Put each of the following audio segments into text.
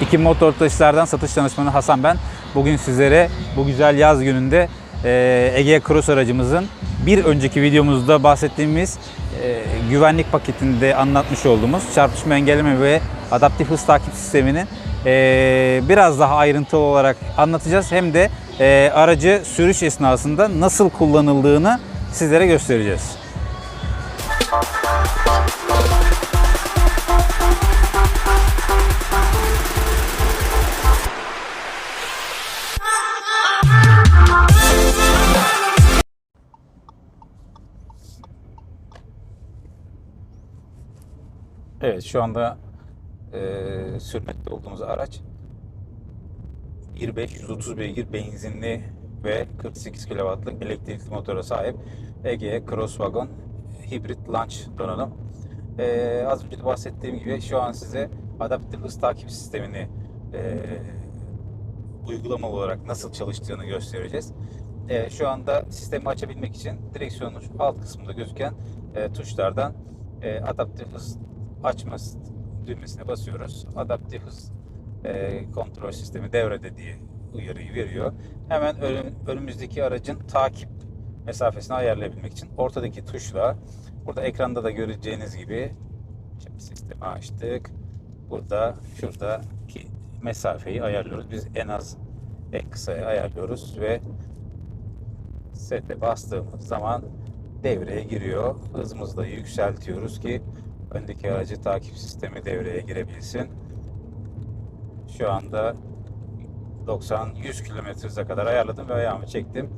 İki motor taşılardan satış danışmanı Hasan ben. Bugün sizlere bu güzel yaz gününde e, Ege Cross aracımızın bir önceki videomuzda bahsettiğimiz e, güvenlik paketinde anlatmış olduğumuz çarpışma engelleme ve adaptif hız takip sisteminin e, biraz daha ayrıntılı olarak anlatacağız. Hem de aracı sürüş esnasında nasıl kullanıldığını sizlere göstereceğiz. Evet şu anda e, sürmekte olduğumuz araç 1.5 130 beygir benzinli ve 48 kW'lık elektrikli motora sahip Ege Crosswagon hibrit launch donanım. E, az önce de bahsettiğim gibi şu an size adaptif hız takip sistemini e, uygulamalı olarak nasıl çalıştığını göstereceğiz. E, şu anda sistemi açabilmek için direksiyonun alt kısmında gözüken e, tuşlardan e, adaptif hız açma düğmesine basıyoruz. Adaptif hız e, kontrol sistemi devrede diye uyarıyı veriyor. Hemen önüm- önümüzdeki aracın takip mesafesini ayarlayabilmek için ortadaki tuşla burada ekranda da göreceğiniz gibi şimdi sistemi açtık. Burada şuradaki mesafeyi ayarlıyoruz. Biz en az en kısaya ayarlıyoruz ve sete bastığımız zaman devreye giriyor. Hızımızı da yükseltiyoruz ki öndeki aracı takip sistemi devreye girebilsin. Şu anda 90-100 km hıza kadar ayarladım ve ayağımı çektim.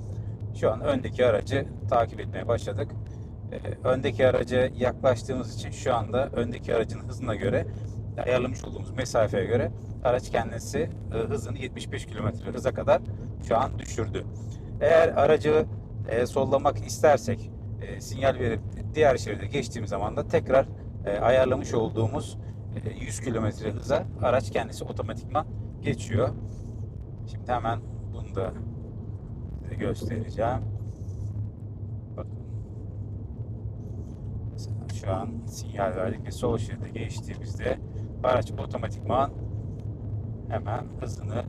Şu an öndeki aracı takip etmeye başladık. Ee, öndeki araca yaklaştığımız için şu anda öndeki aracın hızına göre ayarlamış olduğumuz mesafeye göre araç kendisi e, hızını 75 km hıza kadar şu an düşürdü. Eğer aracı e, sollamak istersek e, sinyal verip diğer şeride geçtiğimiz zaman da tekrar e, ayarlamış olduğumuz e, 100 km hıza araç kendisi otomatikman geçiyor. Şimdi hemen bunu da size göstereceğim. Bakın. Şu an sinyal verdik ve sol şeride geçtiğimizde araç otomatikman hemen hızını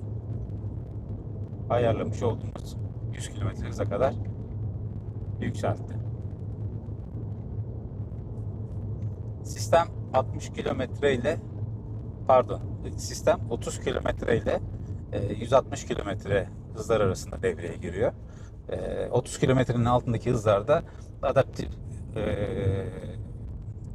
ayarlamış olduğumuz 100 km hıza kadar yükseltti. Sistem 60 kilometre ile pardon sistem 30 kilometre ile e, 160 kilometre hızlar arasında devreye giriyor. E, 30 kilometrenin altındaki hızlarda adaptif e,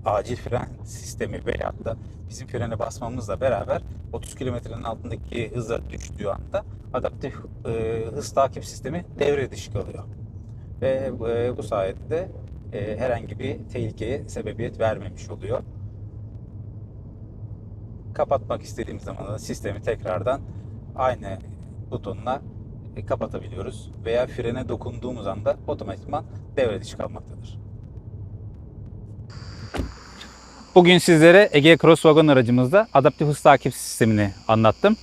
acil fren sistemi veyahut da bizim frene basmamızla beraber 30 kilometrenin altındaki hıza düştüğü anda adaptif e, hız takip sistemi devre dışı kalıyor. Ve e, bu sayede e, herhangi bir tehlikeye sebebiyet vermemiş oluyor. Kapatmak istediğimiz zaman da sistemi tekrardan aynı butonla e, kapatabiliyoruz veya frene dokunduğumuz anda otomatikman devre dışı kalmaktadır. Bugün sizlere Ege Crosswagon aracımızda adaptif hız takip sistemini anlattım.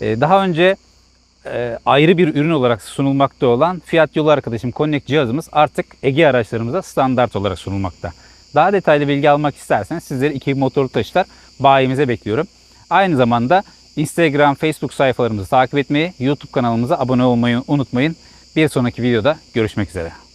Ee, Daha önce e, ayrı bir ürün olarak sunulmakta olan Fiat Yolu Arkadaşım Connect cihazımız artık Ege araçlarımıza standart olarak sunulmakta. Daha detaylı bilgi almak isterseniz sizleri iki motorlu taşıtlar bayimize bekliyorum. Aynı zamanda Instagram, Facebook sayfalarımızı takip etmeyi, YouTube kanalımıza abone olmayı unutmayın. Bir sonraki videoda görüşmek üzere.